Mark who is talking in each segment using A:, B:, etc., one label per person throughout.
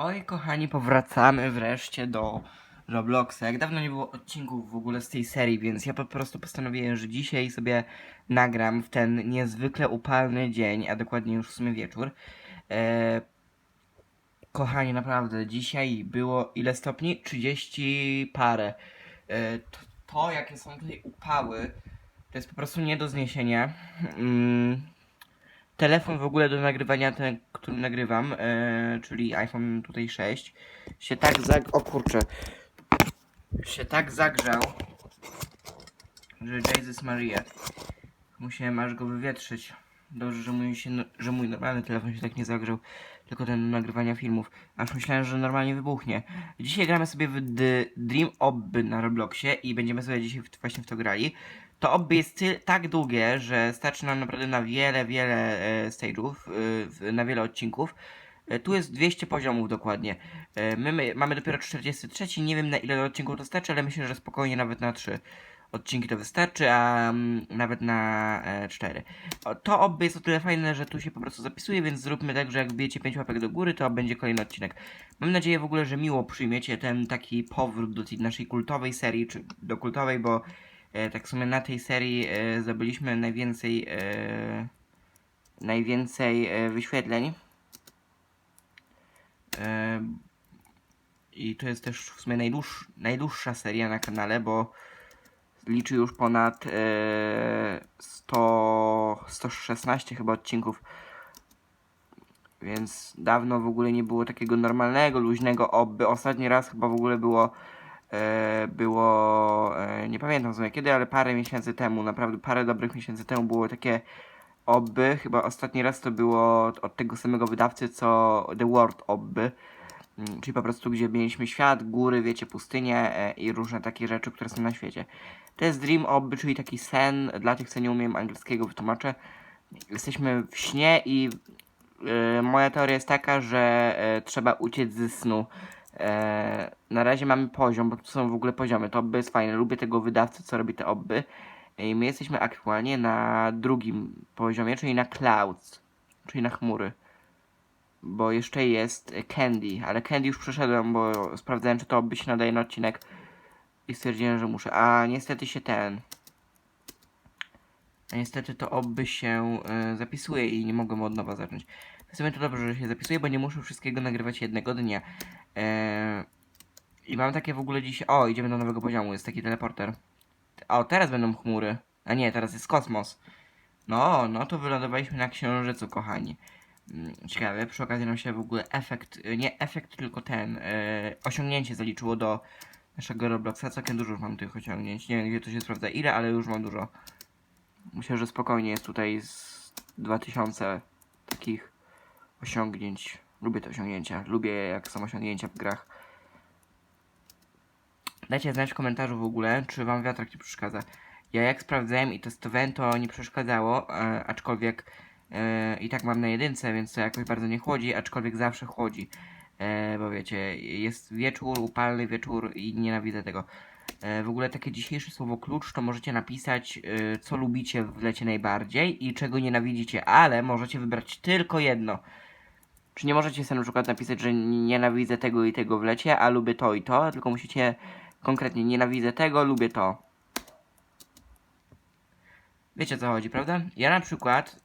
A: Oj, kochani, powracamy wreszcie do Robloxa. Jak dawno nie było odcinków w ogóle z tej serii, więc ja po prostu postanowiłem, że dzisiaj sobie nagram w ten niezwykle upalny dzień, a dokładnie już w sumie wieczór. E, kochani, naprawdę, dzisiaj było ile stopni? 30 parę. E, to, to, jakie są tutaj upały, to jest po prostu nie do zniesienia. Mm, telefon w ogóle do nagrywania, ten, którym nagrywam, e, czyli iPhone tutaj 6, się tak zag... O kurczę. Się tak zagrzał, że Jesus Maria. Musiałem aż go wywietrzyć. Dobrze, że mój, się, że mój normalny telefon się tak nie zagrzał, tylko ten do nagrywania filmów. Aż myślałem, że normalnie wybuchnie. Dzisiaj gramy sobie w The Dream Obby na Robloxie i będziemy sobie dzisiaj właśnie w to grali. To obby jest tak długie, że starczy nam naprawdę na wiele, wiele e, stage'ów, e, na wiele odcinków. E, tu jest 200 poziomów dokładnie. My, my mamy dopiero 43, nie wiem na ile odcinków to starczy, ale myślę, że spokojnie nawet na 3 odcinki to wystarczy, a mm, nawet na e, 4. O, to obby jest o tyle fajne, że tu się po prostu zapisuje, więc zróbmy tak, że jak wbijecie 5 łapek do góry, to będzie kolejny odcinek. Mam nadzieję w ogóle, że miło przyjmiecie ten taki powrót do tej naszej kultowej serii, czy do kultowej, bo tak w sumie na tej serii e, zdobyliśmy najwięcej e, najwięcej e, wyświetleń. E, I to jest też w sumie najdłuż, najdłuższa seria na kanale, bo liczy już ponad e, 100, 116 chyba odcinków. Więc dawno w ogóle nie było takiego normalnego, luźnego obby. Ostatni raz chyba w ogóle było e, było e, nie pamiętam sobie kiedy, ale parę miesięcy temu, naprawdę parę dobrych miesięcy temu było takie obby. Chyba ostatni raz to było od, tego samego wydawcy co The World obby. Mm, Czyli po prostu gdzie mieliśmy świat, góry, wiecie, pustynie e, i różne takie rzeczy, które są na świecie. To jest Dream Obby, czyli taki sen, dla tych co nie umiem angielskiego wytłumaczę. Jesteśmy w śnie i e, moja teoria jest taka, że e, trzeba uciec ze snu. E, na razie mamy poziom, bo tu są w ogóle poziomy. To obby jest fajne. Lubię tego wydawcę, co robi te obby. I my jesteśmy aktualnie na drugim poziomie, czyli na clouds, czyli na chmury. Bo jeszcze jest Candy, ale Candy już przeszedłem, bo sprawdzałem, czy to obby się nadaje na odcinek. I stwierdziłem, że muszę. A niestety się ten. A niestety to obby się y, zapisuje i nie mogłem od nowa zacząć. W sumie to dobrze, że się zapisuje, bo nie muszę wszystkiego nagrywać jednego dnia. E, I mam takie w ogóle dzisiaj. O, idziemy do nowego poziomu, jest taki teleporter. O, teraz będą chmury. A nie, teraz jest kosmos. No, no to wylądowaliśmy na księżycu, kochani. Mm, Ciekawe, przy okazji nam się w ogóle efekt, y, nie efekt, tylko ten, y, osiągnięcie zaliczyło do naszego Robloxa. Całkiem dużo już mam tych osiągnięć. Nie wiem, gdzie to się sprawdza ile, ale już mam dużo. Myślę, że spokojnie jest tutaj z 2000 takich osiągnięć. Lubię te osiągnięcia. Lubię jak są osiągnięcia w grach. Dajcie znać w komentarzu w ogóle, czy wam wiatrak nie przeszkadza. Ja jak sprawdzałem i testowałem, to nie przeszkadzało, e, aczkolwiek e, i tak mam na jedynce, więc to jakoś bardzo nie chłodzi, aczkolwiek zawsze chłodzi. E, bo wiecie, jest wieczór, upalny wieczór i nienawidzę tego. E, w ogóle takie dzisiejsze słowo klucz to możecie napisać, e, co lubicie w lecie najbardziej i czego nienawidzicie, ale możecie wybrać tylko jedno. Czy nie możecie sobie na przykład napisać, że nienawidzę tego i tego w lecie, a lubię to i to, tylko musicie konkretnie nienawidzę tego, lubię to. Wiecie o co chodzi, prawda? Ja na przykład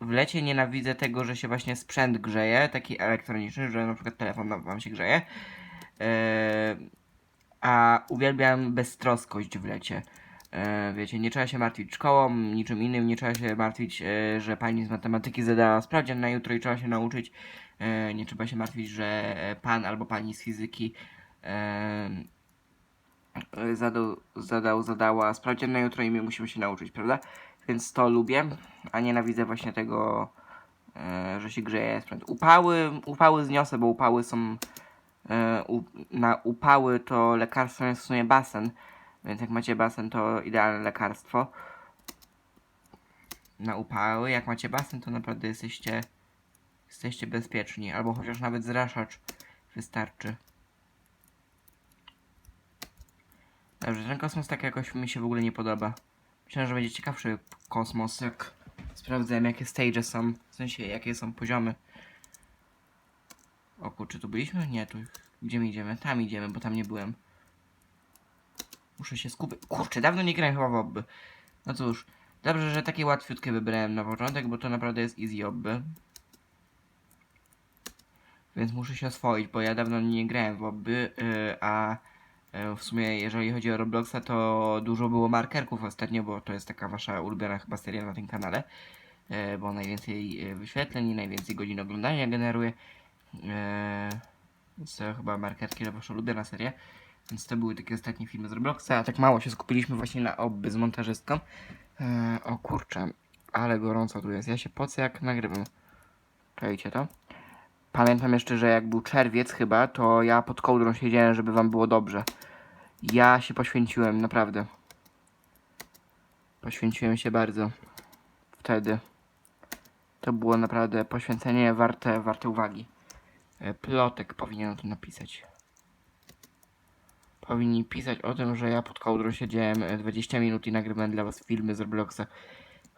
A: w lecie nienawidzę tego, że się właśnie sprzęt grzeje, taki elektroniczny, że na przykład telefon wam- się grzeje. Eee, a uwielbiam beztroskość w lecie. E, wiecie, nie trzeba się martwić szkołą, niczym innym, nie trzeba się martwić, e, że pani z matematyki zadała sprawdzian na jutro i trzeba się nauczyć. E, nie trzeba się martwić, że e, pan albo pani z fizyki e, zadał, zadał, zadała sprawdzian na jutro i my musimy się nauczyć, prawda? Więc to lubię, a nienawidzę właśnie tego, że się grzeje sprzęt. Upały, upały zniosę, bo upały są na upały to lekarstwem jest w sumie basen, więc jak macie basen to idealne lekarstwo. Na upały, jak macie basen to naprawdę jesteście jesteście bezpieczni, albo chociaż nawet zraszacz wystarczy. Dobrze, ten kosmos tak jakoś mi się w ogóle nie podoba. Myślałem, że będzie ciekawszy kosmos, jak sprawdzałem jakie stage są, w sensie jakie są poziomy. O kurczę, tu byliśmy? Nie, tu. Gdzie my idziemy? Tam idziemy, bo tam nie byłem. Muszę się skupić. Kurczę, dawno nie grałem chyba w obby. No cóż, dobrze, że takie łatwiutkie wybrałem na początek, bo to naprawdę jest easy obby. Więc muszę się oswoić, bo ja dawno nie grałem w obby, yy, a yy, w sumie jeżeli chodzi o Robloxa, to dużo było markerków ostatnio, bo to jest taka wasza ulubiona chyba seria na tym kanale. Yy, bo najwięcej wyświetleń i najwięcej godzin oglądania generuje. Więc to chyba markerki to wasza ulubiona seria. Więc to były takie ostatnie filmy z Robloxa, a tak mało się skupiliśmy właśnie na obby z montażystką. O kurczę, ale gorąco tu jest. Ja się pocę jak nagrywam. Czajcie to? Pamiętam jeszcze, że jak był czerwiec chyba, to ja pod kołdrą siedziałem, żeby wam było dobrze. Ja się poświęciłem, naprawdę. Poświęciłem się bardzo. Wtedy. To było naprawdę poświęcenie warte, warte uwagi. E, Plotek powinien o tym napisać powinni pisać o tym, że ja pod kołdrą siedziałem e, 20 minut i nagrywałem dla was filmy z Robloxa.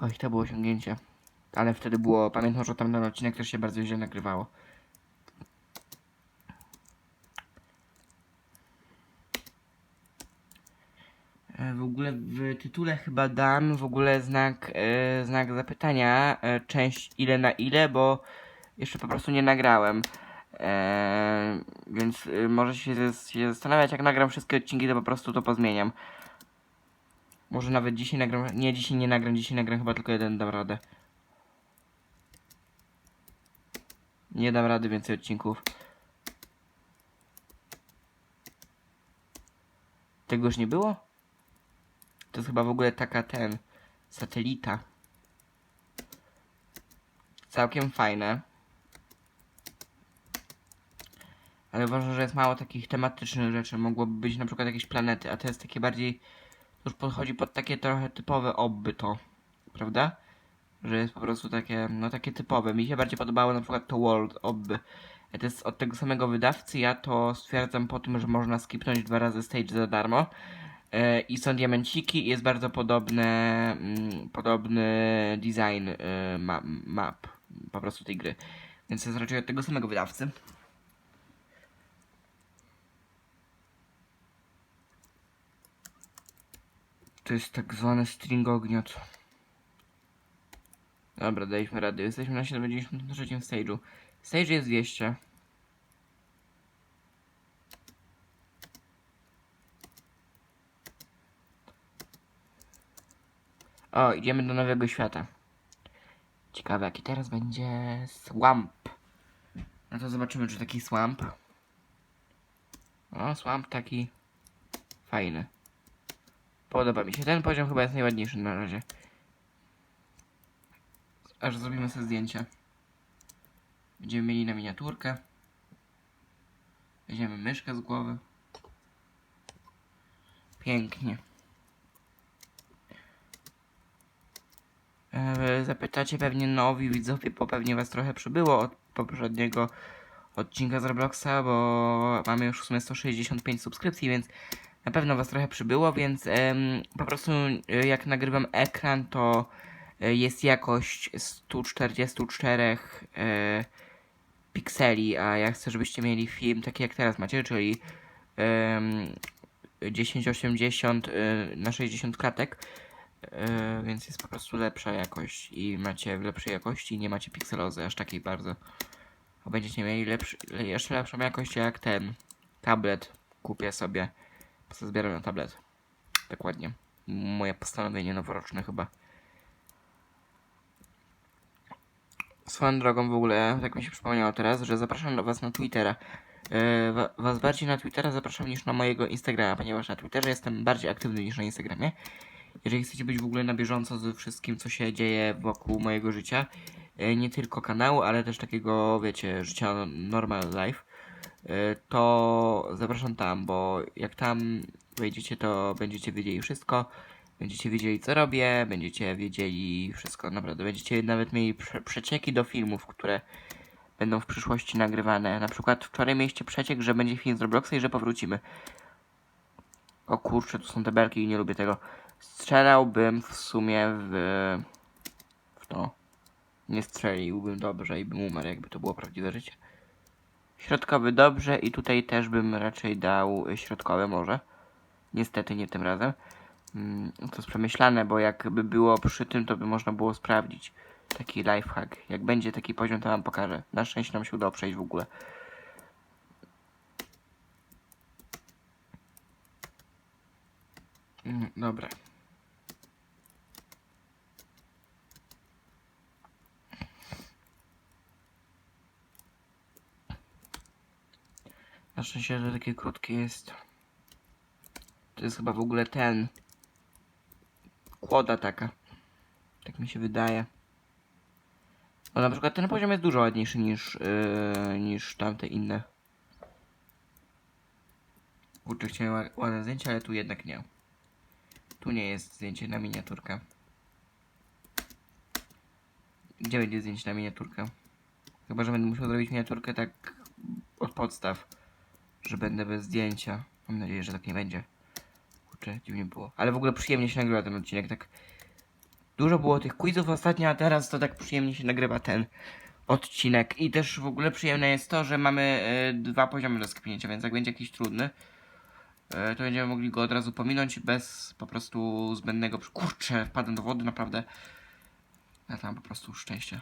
A: Oj, to było osiągnięcie. Ale wtedy było, pamiętam, że tamten odcinek też się bardzo źle nagrywało. W ogóle w tytule chyba dam w ogóle znak, e, znak zapytania, e, część ile na ile, bo jeszcze po prostu nie nagrałem. Więc może się, się zastanawiać, jak nagram wszystkie odcinki, to po prostu to pozmieniam. Może nawet dzisiaj nagram. Nie, dzisiaj nie nagram, dzisiaj nagram chyba tylko jeden, dam radę. Nie dam rady więcej odcinków. Tego już nie było? To jest chyba w ogóle taka ten. Satelita. Całkiem fajne. Ale uważam, że jest mało takich tematycznych rzeczy. Mogłoby być na przykład jakieś planety, a to jest takie bardziej. Już podchodzi pod takie trochę typowe obby to. Prawda? Że jest po prostu takie, no takie typowe. Mi się bardziej podobało na przykład to World obby. To jest od tego samego wydawcy. Ja to stwierdzam po tym, że można skipnąć dwa razy stage za darmo. E, I są diamenciki jest bardzo podobne, mm, podobny design e, ma, map po prostu tej gry. Więc jest raczej od tego samego wydawcy. To jest tak zwany string ogniot. Dobra, daliśmy radę. Jesteśmy na 73 stage'u. Stage jest 200. O, idziemy do nowego świata. Ciekawe, jaki teraz będzie swamp. No to zobaczymy, czy taki swamp. O, swamp taki fajny. Podoba mi się. Ten poziom chyba jest najładniejszy na razie. Aż zrobimy sobie zdjęcie. Będziemy mieli na miniaturkę. Weźmiemy myszkę z głowy. Pięknie. Zapytacie pewnie nowi widzowie, bo pewnie was trochę przybyło od poprzedniego odcinka z Robloxa, bo mamy już w sumie 165 subskrypcji, więc na pewno was trochę przybyło, więc em, po prostu e, jak nagrywam ekran, to e, jest jakość 144 e, pikseli, a ja chcę, żebyście mieli film taki jak teraz macie, czyli em, 1080 e, na 60 klatek, e, więc jest po prostu lepsza jakość i macie w lepszej jakości, nie macie pikselozy aż takiej bardzo. A będziecie mieli lepszy, jeszcze lepszą jakość jak ten tablet kupię sobie. Zbieram na tablet. Dokładnie. Moje postanowienie noworoczne chyba. Swoją drogą w ogóle, tak mi się przypomniało teraz, że zapraszam do was na Twittera. Yy, wa- was bardziej na Twittera zapraszam niż na mojego Instagrama, ponieważ na Twitterze jestem bardziej aktywny niż na Instagramie. Jeżeli chcecie być w ogóle na bieżąco ze wszystkim, co się dzieje wokół mojego życia, yy, nie tylko kanału, ale też takiego, wiecie, życia no- normal life, yy, to zapraszam tam, bo jak tam wejdziecie, to będziecie wiedzieli wszystko. Będziecie wiedzieli, co robię, będziecie wiedzieli wszystko, naprawdę. Będziecie nawet mieli prze przecieki do filmów, które będą w przyszłości nagrywane. Na przykład wczoraj mieliście przeciek, że będzie film z Robloxa i że powrócimy. O kurczę, tu są te belki i nie lubię tego. Strzelałbym w sumie w, w to. Nie strzeliłbym dobrze i bym umarł, jakby to było prawdziwe życie. Środkowy dobrze i tutaj też bym raczej dał środkowy może. Niestety nie tym razem. Mm, To jest przemyślane, bo jakby było przy tym, to by można było sprawdzić. Taki lifehack. Jak będzie taki poziom, to wam pokażę. Na szczęście nam się udało przejść w ogóle. Mm, Dobra. Na szczęście, że takie krótkie jest. To jest chyba w ogóle ten. Kłoda taka. Tak mi się wydaje. No na przykład ten poziom jest dużo ładniejszy niż, yy, niż tamte inne. Kurczę, chciałem ła- ładne zdjęcie, ale tu jednak nie. Tu nie jest zdjęcie na miniaturkę. Gdzie będzie zdjęcie na miniaturkę? Chyba, że będę musiał zrobić miniaturkę tak od podstaw. Że będę bez zdjęcia. Mam nadzieję, że tak nie będzie. Kurczę, dziwnie było. Ale w ogóle przyjemnie się nagrywa ten odcinek, tak. Dużo było tych quizów ostatnio, a teraz to tak przyjemnie się nagrywa ten odcinek. I też w ogóle przyjemne jest to, że mamy e, dwa poziomy do skipnięcia, więc jak będzie jakiś trudny, e, to będziemy mogli go od razu pominąć bez po prostu zbędnego... Kurczę, wpadłem do wody, naprawdę. Ja tam po prostu szczęście.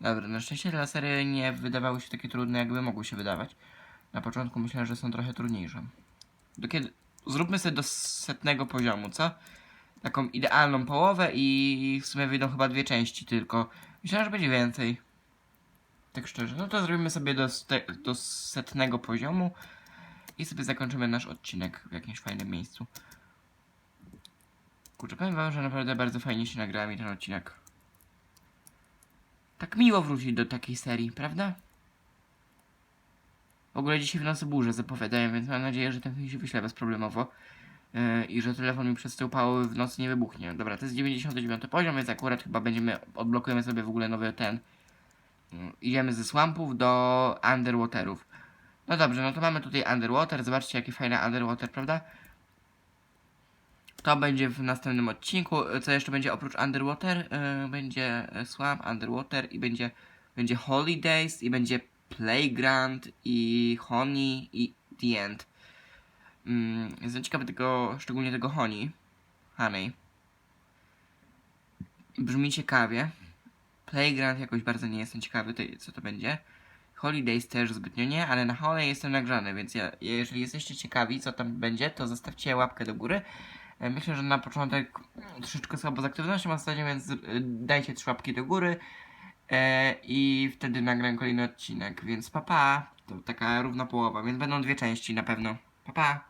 A: Dobra, na szczęście lasery nie wydawały się takie trudne, jakby mogły się wydawać. Na początku myślałem, że są trochę trudniejsze. Do kiedy... Zróbmy sobie do setnego poziomu, co? Taką idealną połowę i w sumie wyjdą chyba dwie części tylko. Myślałem, że będzie więcej. Tak szczerze. No to zrobimy sobie do, do setnego poziomu i sobie zakończymy nasz odcinek w jakimś fajnym miejscu. Kurczę, powiem wam, że naprawdę bardzo fajnie się nagrała mi ten odcinek. Tak miło wrócić do takiej serii, prawda? W ogóle dzisiaj w nocy burzę zapowiadają, więc mam nadzieję, że ten film się wyśle bezproblemowo. Yy, I że telefon mi przez te upały w nocy nie wybuchnie. Dobra, to jest 99 poziom, więc akurat chyba będziemy, odblokujemy sobie w ogóle nowy ten. Yy, idziemy ze swampów do underwaterów. No dobrze, no to mamy tutaj underwater. Zobaczcie, jakie fajne underwater, prawda? To będzie w następnym odcinku. Co jeszcze będzie oprócz Underwater? Yy, będzie e, Swamp, Underwater i będzie, będzie Holidays i będzie Playground i Honey i The End. Mm, jestem ciekawy tego, szczególnie tego Honey. Honey. Brzmi ciekawie. Playground jakoś bardzo nie jestem ciekawy, co to będzie. Holidays też zbytnio nie, ale na Honey jestem nagrzany, więc ja, jeżeli jesteście ciekawi, co tam będzie, to zostawcie łapkę do góry. E, Myślę, że na początek mm, troszeczkę słabo z aktywnością ostatnio, więc y, dajcie trzy łapki do góry e, i wtedy nagram kolejny odcinek. Więc papa, to taka równa połowa, więc będą dwie części na pewno. Papa. Pa.